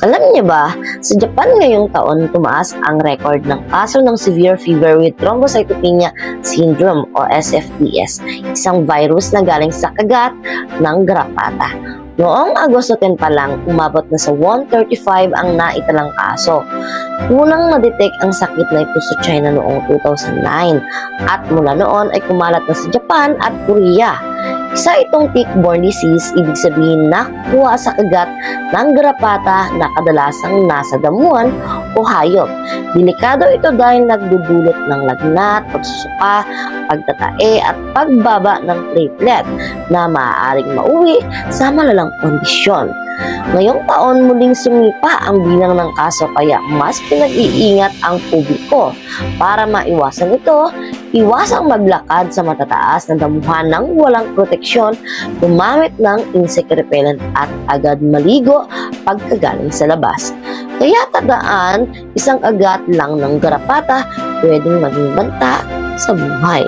Alam niyo ba, sa Japan ngayong taon tumaas ang record ng kaso ng severe fever with thrombocytopenia syndrome o SFTS, isang virus na galing sa kagat ng garapata. Noong Agosto 10 pa lang, umabot na sa 135 ang naitalang kaso. Unang na-detect ang sakit na ito sa China noong 2009 at mula noon ay kumalat na sa Japan at Korea. Isa itong tick-borne disease, ibig sabihin nakuha sa kagat ng garapata na kadalasang nasa damuhan o hayop. Delikado ito dahil nagdudulot ng lagnat, pagsusuka, pagtatae at pagbaba ng platelet na maaaring mauwi sa malalang kondisyon. Ngayong taon muling sumipa ang bilang ng kaso kaya mas pinag-iingat ang publiko. Para maiwasan ito, iwasang maglakad sa matataas na damuhan ng walang proteksyon, gumamit ng insect repellent at agad maligo pagkagaling sa labas. Kaya tandaan, isang agat lang ng garapata pwedeng maging banta sa buhay.